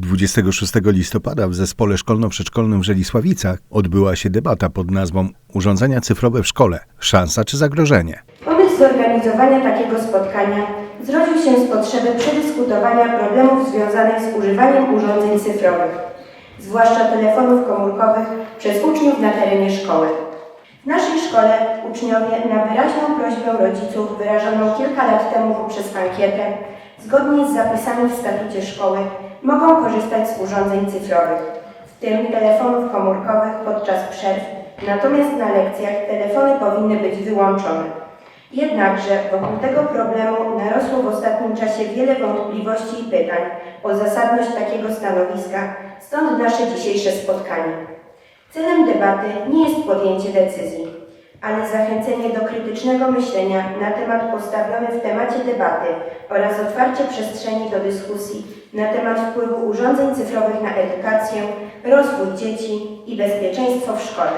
26 listopada w zespole szkolno-przedszkolnym w Żelisławicach odbyła się debata pod nazwą Urządzenia cyfrowe w szkole szansa czy zagrożenie? Pomysł zorganizowania takiego spotkania zrodził się z potrzeby przedyskutowania problemów związanych z używaniem urządzeń cyfrowych, zwłaszcza telefonów komórkowych, przez uczniów na terenie szkoły. W naszej szkole uczniowie na wyraźną prośbę rodziców wyrażoną kilka lat temu poprzez ankietę, zgodnie z zapisami w statucie szkoły, mogą korzystać z urządzeń cyfrowych, w tym telefonów komórkowych podczas przerw, natomiast na lekcjach telefony powinny być wyłączone. Jednakże wokół tego problemu narosło w ostatnim czasie wiele wątpliwości i pytań o zasadność takiego stanowiska, stąd nasze dzisiejsze spotkanie. Celem debaty nie jest podjęcie decyzji, ale zachęcenie do krytycznego myślenia na temat postawiony w temacie debaty oraz otwarcie przestrzeni do dyskusji na temat wpływu urządzeń cyfrowych na edukację, rozwój dzieci i bezpieczeństwo w szkole.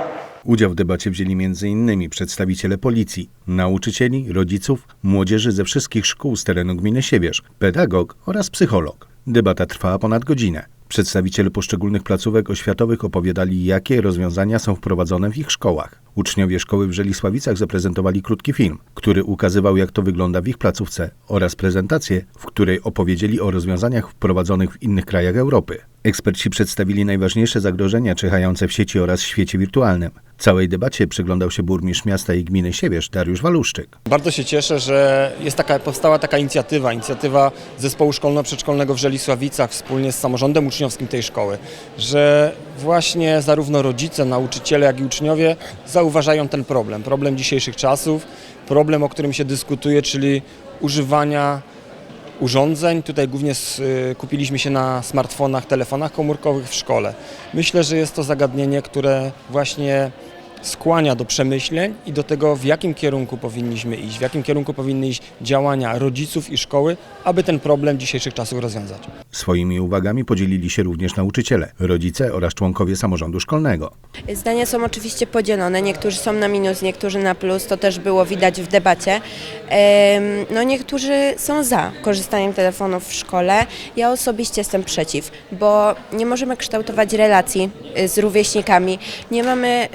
Udział w debacie wzięli m.in. przedstawiciele policji, nauczycieli, rodziców, młodzieży ze wszystkich szkół z terenu gminy Siewierz, pedagog oraz psycholog. Debata trwała ponad godzinę. Przedstawiciele poszczególnych placówek oświatowych opowiadali, jakie rozwiązania są wprowadzone w ich szkołach. Uczniowie szkoły w Żelisławicach zaprezentowali krótki film, który ukazywał, jak to wygląda w ich placówce oraz prezentację, w której opowiedzieli o rozwiązaniach wprowadzonych w innych krajach Europy. Eksperci przedstawili najważniejsze zagrożenia czyhające w sieci oraz świecie wirtualnym. Całej debacie przyglądał się burmistrz miasta i gminy Siewierz Dariusz Waluszczyk. Bardzo się cieszę, że jest taka, powstała taka inicjatywa, inicjatywa zespołu szkolno-przedszkolnego w Żelisławicach wspólnie z samorządem uczniowskim tej szkoły, że właśnie zarówno rodzice, nauczyciele, jak i uczniowie zauważają ten problem, problem dzisiejszych czasów, problem, o którym się dyskutuje, czyli używania urządzeń. Tutaj głównie s- y, się na smartfonach, telefonach komórkowych w szkole. Myślę, że jest to zagadnienie, które właśnie skłania do przemyśleń i do tego, w jakim kierunku powinniśmy iść, w jakim kierunku powinny iść działania rodziców i szkoły, aby ten problem dzisiejszych czasów rozwiązać. Swoimi uwagami podzielili się również nauczyciele, rodzice oraz członkowie samorządu szkolnego. Zdania są oczywiście podzielone, niektórzy są na minus, niektórzy na plus, to też było widać w debacie. No niektórzy są za korzystaniem telefonów w szkole, ja osobiście jestem przeciw, bo nie możemy kształtować relacji y, z rówieśnikami, nie mamy,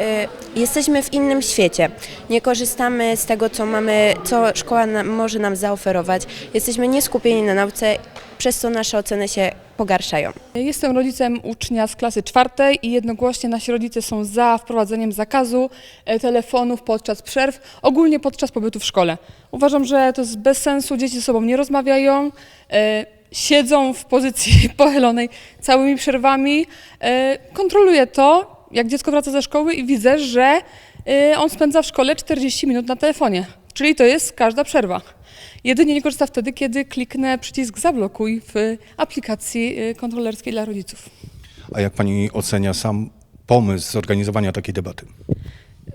y, jesteśmy w innym świecie, nie korzystamy z tego, co mamy, co szkoła nam, może nam zaoferować, jesteśmy nieskupieni na nauce, przez co nasze oceny się pogarszają. Jestem rodzicem ucznia z klasy czwartej i jednogłośnie nasi rodzice są za wprowadzeniem zakazu e, telefonów podczas przerw, ogólnie podczas pobytu w szkole. Uważam, że to jest bez sensu, dzieci ze sobą nie rozmawiają, e, siedzą w pozycji pochylonej całymi przerwami. E, Kontroluję to, jak dziecko wraca ze szkoły i widzę, że e, on spędza w szkole 40 minut na telefonie, czyli to jest każda przerwa. Jedynie nie korzysta wtedy, kiedy kliknę przycisk zablokuj w aplikacji y, kontrolerskiej dla rodziców. A jak pani ocenia sam pomysł zorganizowania takiej debaty?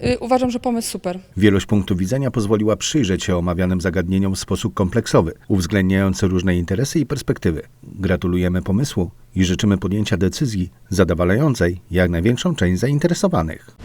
Y, Uważam, że pomysł super. Wielość punktów widzenia pozwoliła przyjrzeć się omawianym zagadnieniom w sposób kompleksowy, uwzględniający różne interesy i perspektywy. Gratulujemy pomysłu i życzymy podjęcia decyzji zadowalającej jak największą część zainteresowanych.